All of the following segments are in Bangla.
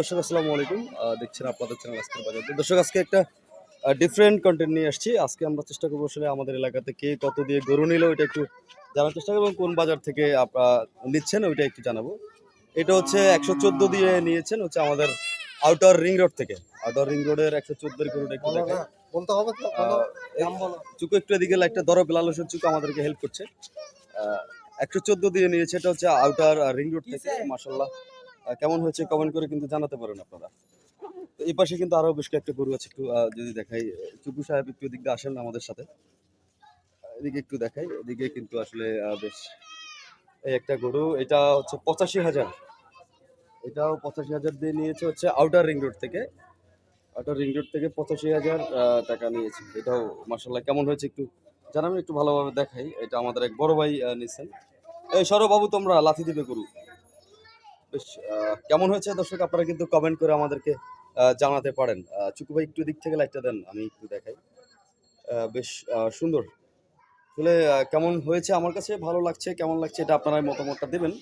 দর্শক আসসালামু আলাইকুম। দেখছেন আপনাদের চ্যানেল আজকের বাজার তো দর্শক আজকে একটা ডিফারেন্ট কন্টেন্ট নিয়ে আসছি। আজকে আমরা চেষ্টা করব আসলে আমাদের এলাকাতে কে কত দিয়ে গরু নিল ওইটা একটু জানার চেষ্টা করব এবং কোন বাজার থেকে আপনারা নিচ্ছেন ওইটা একটু জানাব। এটা হচ্ছে একশো চোদ্দ দিয়ে নিয়েছেন হচ্ছে আমাদের আউটার রিং রোড থেকে। আউটার রিং রোডের একশো চোদ্দোর গরুটা একটু দেখেন বলতে হবে চুকু একটু এদিকে একটা ধরো বেলাল হোসেন চুকু আমাদেরকে হেল্প করছে। একশো চোদ্দ দিয়ে নিয়েছে এটা হচ্ছে আউটার রিং রোড থেকে মাসাল্লাহ কেমন হয়েছে কমেন্ট করে কিন্তু জানাতে পারেন আপনারা। তো এই পাশে কিন্তু আরও বেশ কয়েকটা গরু আছে, একটু যদি দেখাই, চুপু সাহেব একটু এদিক দিয়ে আসেন আমাদের সাথে। এদিকে একটু দেখাই, এদিকে কিন্তু আসলে বেশ, এই একটা গরু, এটা হচ্ছে পঁচাশি হাজার। এটাও পঁচাশি হাজার দিয়ে নিয়েছে হচ্ছে আউটার রিং রোড থেকে। আউটার রিং রোড থেকে পঁচাশি হাজার টাকা নিয়েছে। এটাও মার্শাল্লাহ কেমন হয়েছে একটু জানাবেন, একটু ভালোভাবে দেখাই। এটা আমাদের এক বড় ভাই নিয়েছেন এই সরবাবু তোমরা লাথি দিবে গরু। বেশ কেমন হয়েছে দর্শক? আপনারা কিন্তু কমেন্ট করে আমাদেরকে জানাতে পারেন। চুকু ভাই, একটু দিক থেকে লাইটটা দেন, আমি একটু দেখাই। বেশ সুন্দর। আসলে কেমন হয়েছে? আমার কাছে ভালো লাগছে, কেমন লাগছে এটা আপনারা মতামতটা দেবেন।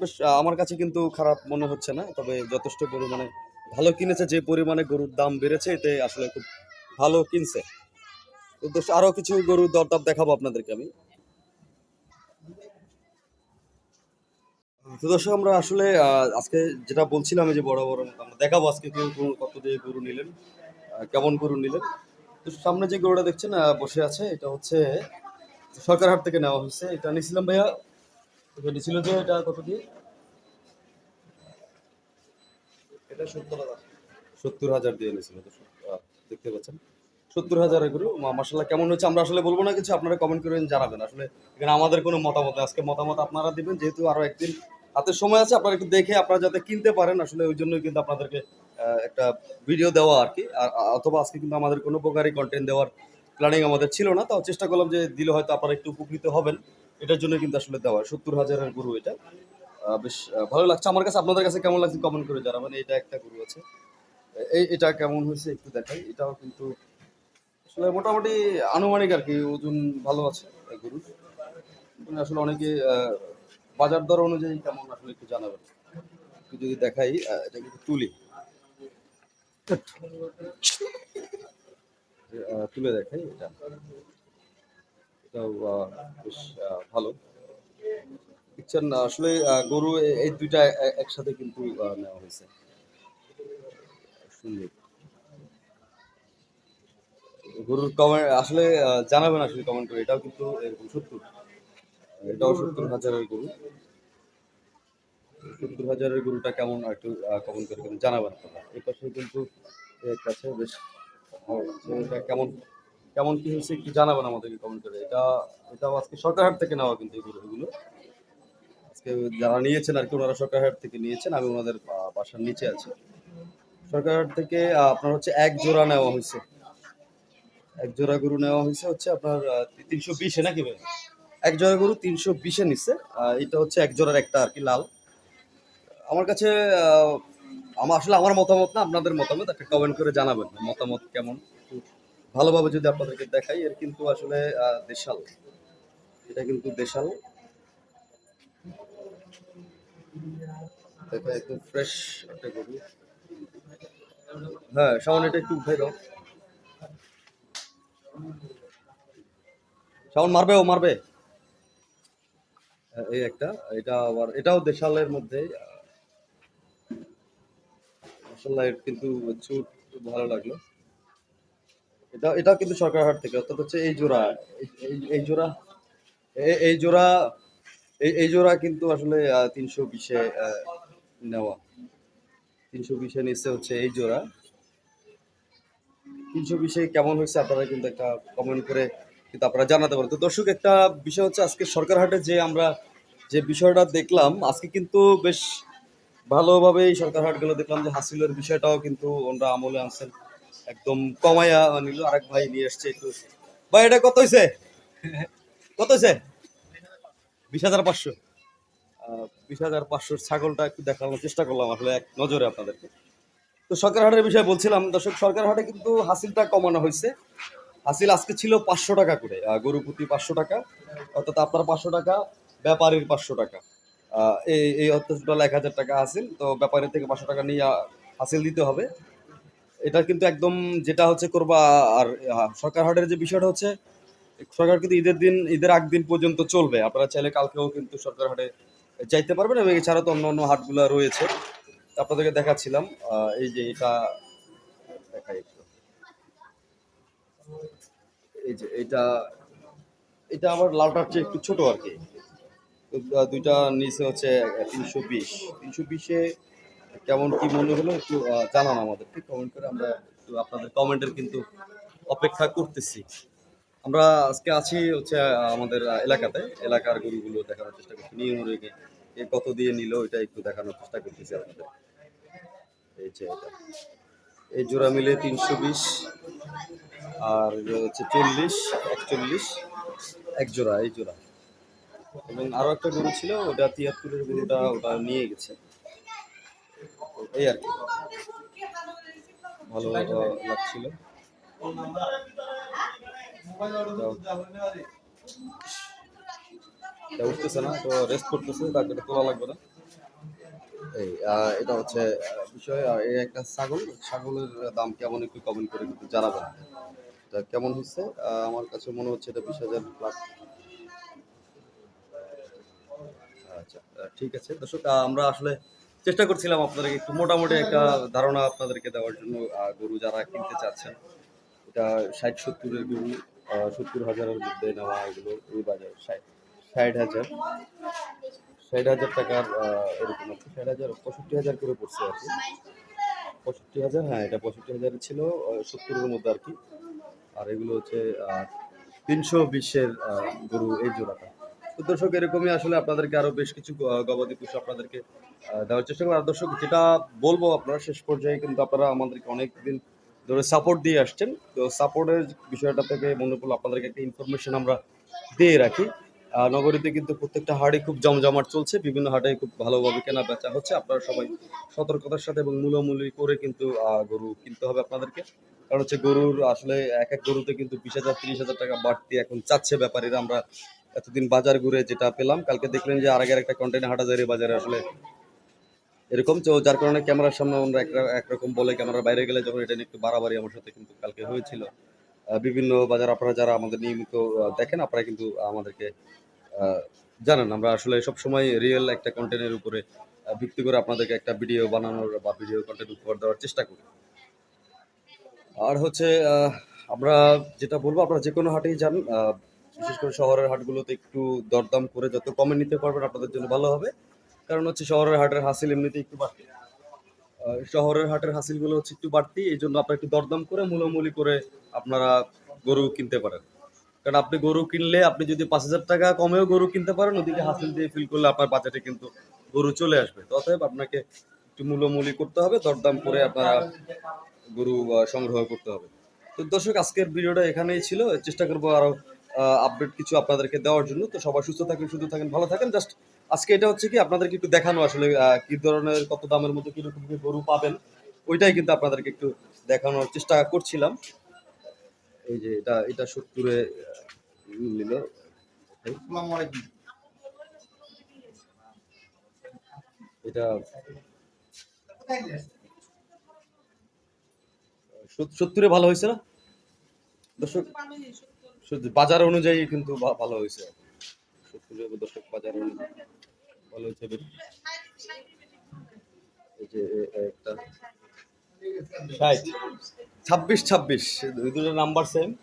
বেশ আমার কাছে কিন্তু খারাপ মনে হচ্ছে না, তবে যথেষ্ট গরু মানে ভালো কিনেছে, যে পরিমাণে গরুর দাম বেড়েছে, এতে আসলে খুব ভালো কিনছে। দোস্ত কিছু গরুর দরদাম দেখাবো আপনাদেরকে আমি। তো দর্শক, আমরা আসলে আজকে যেটা বলছিলাম যে বড় বড় আমরা দেখাবো আজকে কেউ কত দিয়ে গরু নিলেন কেমন গরু নিলেন। তো সামনে যে গরুটা দেখছেন বসে আছে, এটা হচ্ছে সরকার হাট থেকে নেওয়া হয়েছে। এটা নিয়েছিলাম ভাইয়া, এটা নিয়েছিল যে এটা কত দিয়ে? এটা সত্তর হাজার। সত্তর হাজার দিয়ে নিয়েছিল দেখতে পাচ্ছেন। সত্তর হাজারের গরু মাসাল্লাহ কেমন হচ্ছে আমরা আসলে বলব না কিছু, আপনারা কমেন্ট করে জানাবেন। আসলে এখানে আমাদের কোনো মতামত আজকে মতামত আপনারা দিবেন, যেহেতু আরও একদিন হাতে সময় আছে, আপনারা একটু দেখে আপনারা যাতে কিনতে পারেন, আসলে ওই জন্যই কিন্তু আপনাদেরকে একটা ভিডিও দেওয়া আর কি। অথবা আজকে কিন্তু আমাদের কোনো প্রকারই কন্টেন্ট দেওয়ার প্ল্যানিং আমাদের ছিল না, তাও চেষ্টা করলাম যে দিলে হয়তো আপনারা একটু উপকৃত হবেন। এটার জন্য কিন্তু আসলে দেওয়া, সত্তর হাজারের গরু এটা। বেশ ভালো লাগছে। আমার কাছে, আপনাদের কাছে কেমন লাগছে কমেন্ট করে জানাবেন এটা একটা গরু আছে। এই, এটা কেমন হয়েছে একটু দেখাই, এটাও কিন্তু আসলে মোটামুটি আনুমানিক আর কি, ওজন ভালো আছে মানে আসলে অনেকে বাজার দর অনুযায়ী কেমন আসলে একটু জানাবেন? একটু যদি দেখাই এটা কিন্তু তুলি। তুলে দেখাই এটা। এটাও বেশ ভালো। দেখছেন আসলে গরু এই দুইটা একসাথে কিন্তু নেওয়া হয়েছে। সুন্দর। গরুর কমেন্ট আসলে জানাবেন আসলে কমেন্ট করে। এটাও কিন্তু এরকম সত্তর। এটাও সত্তর হাজারের গরু। সত্তর হাজারের গরুটা কেমন একটু কমেন্ট করে জানাবেন এই পাশে কিন্তু কাছে বেশ এটা কেমন কেমন কি হয়েছে একটু জানাবেন আমাদেরকে কমেন্ট করে। এটা এটাও আজকে সরকার সরকারহাট থেকে নেওয়া কিন্তু এই গরুগুলো। আজকে যারা নিয়েছেন আর কি, ওনারা সরকারহাট থেকে নিয়েছেন, আমি ওনাদের বাসার নিচে আছি। সরকারহাট থেকে আপনার হচ্ছে এক জোড়া নেওয়া হয়েছে। এক জোড়া গরু নেওয়া হয়েছে হচ্ছে আপনার তিনশো বিশে নাকি ভাই? এক জোড়া গরু তিনশো বিশে নিচ্ছে। এটা হচ্ছে এক জোড়ার একটা আর কি লাল। আমার কাছে আমার আসলে আমার মতামত না, আপনাদের মতামত, একটা কমেন্ট করে জানাবেন মতামত কেমন। ভালোভাবে যদি আপনাদেরকে দেখাই, এর কিন্তু আসলে দেশাল। এটা কিন্তু দেশাল। একদম ফ্রেশ একটা গরু। হ্যাঁ সামনে এটা একটু উঠাই দাও। মারবে ও, মারবে। এই একটা, এটা আবার, এটাও দেশালের মধ্যে মাসাল্লাহ কিন্তু চুট ভালো লাগল। এটা এটাও কিন্তু সরকারহাট থেকে, অর্থাৎ হচ্ছে এই জোড়া, এই- জোড়া এই- জোড়া, এই জোড়া কিন্তু আসলে তিনশো বিশে নেওয়া। তিনশো বিশে নিচ্ছে হচ্ছে এই জোড়া। তিনশো বিশে কেমন হয়েছে, আপনারা কিন্তু একটা কমেন্ট করে কিন্তু আপনারা জানাতে পারেন। তো দর্শক, একটা বিষয় হচ্ছে আজকে সরকার হাটে যে আমরা যে বিষয়টা দেখলাম, আজকে কিন্তু বেশ ভালোভাবে এই সরকার হাটগুলো দেখলাম যে হাসিলের বিষয়টাও কিন্তু ওনারা আমলে আনছেন। একদম কমাইয়া নিল। আরেক ভাই নিয়ে এসছে একটু। ভাই, এটা কত হয়েছে কত হয়েছে বিশ হাজার পাঁচশো। বিশ হাজার পাঁচশোর ছাগলটা একটু দেখানোর চেষ্টা করলাম আসলে এক নজরে আপনাদেরকে। তো সরকার হাটের বিষয়ে বলছিলাম, দর্শক সরকার হাটে কিন্তু হাসিলটা কমানো হয়েছে হাসিল আজকে ছিল পাঁচশো টাকা করে গরু প্রতি পাঁচশো টাকা, অর্থাৎ আপনার পাঁচশো টাকা, ব্যাপারীর পাঁচশো টাকা। এই এই অর্থ টোটাল এক হাজার টাকা হাসিল, তো ব্যাপারের থেকে পাঁচশো টাকা নিয়ে হাসিল দিতে হবে। এটা কিন্তু একদম যেটা হচ্ছে করবা, আর সরকার হাটের যে বিষয়টা হচ্ছে, সরকার কিন্তু ঈদের দিন, ঈদের আগ দিন পর্যন্ত চলবে। আপনারা চাইলে কালকেও কিন্তু সরকার হাটে যাইতে পারবেন এবং এছাড়া তো অন্য অন্য হাটগুলো রয়েছে। আপনাদেরকে দেখাচ্ছিলাম এই যে এটা দেখাই। এই যে এটা এটা আবার লালটার চেয়ে একটু ছোট আর কি। দুইটা নিচে হচ্ছে তিনশো বিশ। তিনশো বিশে কেমন কি মনে হলো একটু জানান আমাদেরকে কমেন্ট করে আমরা একটু আপনাদের কমেন্টের কিন্তু অপেক্ষা করতেছি। আমরা আজকে আছি হচ্ছে আমাদের এলাকাতে। এলাকার গরুগুলো দেখানোর চেষ্টা করছি। নিউ মুরগি কে কত দিয়ে নিল, এটা একটু দেখানোর চেষ্টা করতেছি আপনাদের। এই যে এটা। এই জোড়া মিলে তিনশো বিশ, আর হচ্ছে চল্লিশ, একচল্লিশ, এক জোড়া, এই জোড়া। এবং আরও একটা গরু ছিল, ওটা তিয়াত্তরের গরুটা ওটা নিয়ে গেছে। এই আর কি। ভালো লাগছিল। উঠতেছে না, তো রেস্ট করতেছে তাকে তোলা লাগবে না। এই এটা হচ্ছে বিষয় এই একটা ছাগল, ছাগলের দাম কেমন একটু কমেন্ট করে কিন্তু জানাবেন। এটা কেমন হচ্ছে? আমার কাছে মনে হচ্ছে এটা বিশ হাজার প্লাস আচ্ছা ঠিক আছে। দর্শক আমরা আসলে চেষ্টা করছিলাম আপনাদেরকে একটু মোটামুটি একটা ধারণা আপনাদেরকে দেওয়ার জন্য গরু যারা কিনতে চাচ্ছেন, এটা ষাট সত্তরের গরু সত্তর হাজারের মধ্যে নেওয়া এগুলো, এই বাজার, ষাট ষাট হাজার। ষাট হাজার টাকার এরকম আছে। ষাট হাজার, পঁয়ষট্টি হাজার করে পড়ছে আর কি। পঁয়ষট্টি হাজার হ্যাঁ এটা পঁয়ষট্টি হাজারের ছিল সত্তরের মধ্যে আর কি। আর এগুলো হচ্ছে তিনশো বিশের গরু এই জোড়াটা। তো দর্শক, এরকমই আসলে আপনাদেরকে আরও বেশ কিছু গবাদি পশু আপনাদেরকে দেওয়ার চেষ্টা করব। আর দর্শক, যেটা বলব আপনারা শেষ পর্যায়ে, কিন্তু আপনারা আমাদেরকে অনেক দিন ধরে সাপোর্ট দিয়ে আসছেন। তো সাপোর্টের বিষয়টা থেকে মনে করল আপনাদেরকে একটা ইনফরমেশন আমরা দিয়ে রাখি। নগরীতে কিন্তু প্রত্যেকটা হাটে খুব জমজমাট চলছে, বিভিন্ন হাটে খুব ভালোভাবে কেনা বেচা হচ্ছে। আপনারা সবাই সতর্কতার সাথে এবং মূলামূলি করে কিন্তু গরু কিনতে হবে আপনাদেরকে। কারণ হচ্ছে গরুর আসলে এক এক গরুতে কিন্তু বিশ হাজার, তিরিশ হাজার টাকা বাড়তি এখন চাচ্ছে ব্যাপারীরা। আমরা এতদিন বাজার ঘুরে যেটা পেলাম, কালকে দেখলেন যে আরেকের একটা কন্টেন্ট হাটাজারি বাজারে আসলে এরকম। তো যার কারণে ক্যামেরার সামনে আমরা এক- একরকম বলে ক্যামেরার বাইরে গেলে যখন এটা নিয়ে একটু বাড়াবাড়ি আমার সাথে কিন্তু কালকে হয়েছিল। বিভিন্ন বাজার আপনারা যারা আমাদের নিয়মিত দেখেন, আপনারা কিন্তু আমাদেরকে জানেন, আমরা আসলে সব সময় রিয়েল একটা কন্টেন্টের উপরে ভিত্তি করে আপনাদেরকে একটা ভিডিও বানানোর বা ভিডিও কন্টেন্ট উপহার দেওয়ার চেষ্টা করি। আর হচ্ছে আমরা যেটা বলব, আপনারা যে কোনো হাটেই যান বিশেষ করে শহরের হাটগুলোতে একটু দরদাম করে যত কমে নিতে পারবেন, আপনাদের জন্য ভালো হবে। কারণ হচ্ছে, শহরের হাটের হাসিল এমনিতে একটু বাড়তি। শহরের হাটের হাসিলগুলো হচ্ছে একটু বাড়তি এই জন্য আপনারা একটু দরদাম করে মূলামূলি করে আপনারা গরু কিনতে পারেন। কারণ আপনি গরু কিনলে আপনি যদি পাঁচ হাজার টাকা কমেও গরু কিনতে পারেন, ওদিকে হাসিল দিয়ে ফিল করলে আপনার বাজেটে কিন্তু গরু চলে আসবে। অতএব আপনাকে একটু মূল্যমূলি করতে হবে, দরদাম করে আপনারা গরু সংগ্রহ করতে হবে। তো দর্শক, আজকের ভিডিওটা এখানেই ছিল। চেষ্টা করব আরও আপডেট কিছু আপনাদেরকে দেওয়ার জন্য। তো সবাই সুস্থ থাকেন সুস্থ থাকেন, ভালো থাকেন। জাস্ট আজকে এটা হচ্ছে কি, আপনাদেরকে একটু দেখানো আসলে কি ধরনের, কত দামের মধ্যে কীরকম গরু পাবেন, ওইটাই কিন্তু আপনাদেরকে একটু দেখানোর চেষ্টা করছিলাম। এই যে এটা এটা সত্তরে নিল। এটা সত- সত্তরে ভালো হয়েছে না? দর্শক বাজার অনুযায়ী কিন্তু ভালো হয়েছে। সত্তরে দর্শক বাজার অনুযায়ী ভালো হয়েছে। এই যে একটা ষাট। ছাব্বিশ ছাব্বিশ। দুটো নাম্বার সেম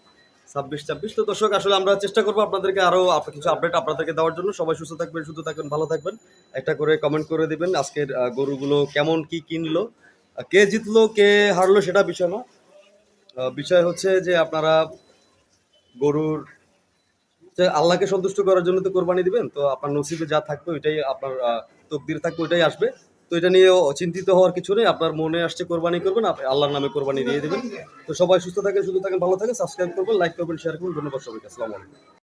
ছাব্বিশ ছাব্বিশ। তো দর্শক, আসলে আমরা চেষ্টা করব আপনাদেরকে আরও আপ- কিছু আপডেট আপনাদেরকে দেওয়ার জন্য। সবাই সুস্থ থাকবেন সুস্থ থাকবেন, ভালো থাকবেন। একটা করে কমেন্ট করে দিবেন আজকের গরুগুলো কেমন, কি কিনলো কে জিতলো, কে হারলো সেটা বিষয় না। বিষয় হচ্ছে যে আপনারা গরুর আল্লাহকে সন্তুষ্ট করার জন্য তো কোরবানি দিবেন, তো আপনার নসিবে যা থাকবে ওইটাই আপনার তকদির থাকবে, ওইটাই আসবে। তো এটা নিয়ে চিন্তিত হওয়ার কিছু নেই। আপনার মনে আসছে কোরবানি করবেন আল্লাহর নামে কোরবানি দিয়ে দেবেন। তো সবাই সুস্থ থাকেন সুস্থ থাকেন, ভালো থাকেন সাবস্ক্রাইব করবেন লাইক করবেন শেয়ার করবেন। ধন্যবাদ সবাইকে, আসসালামু আলাইকুম।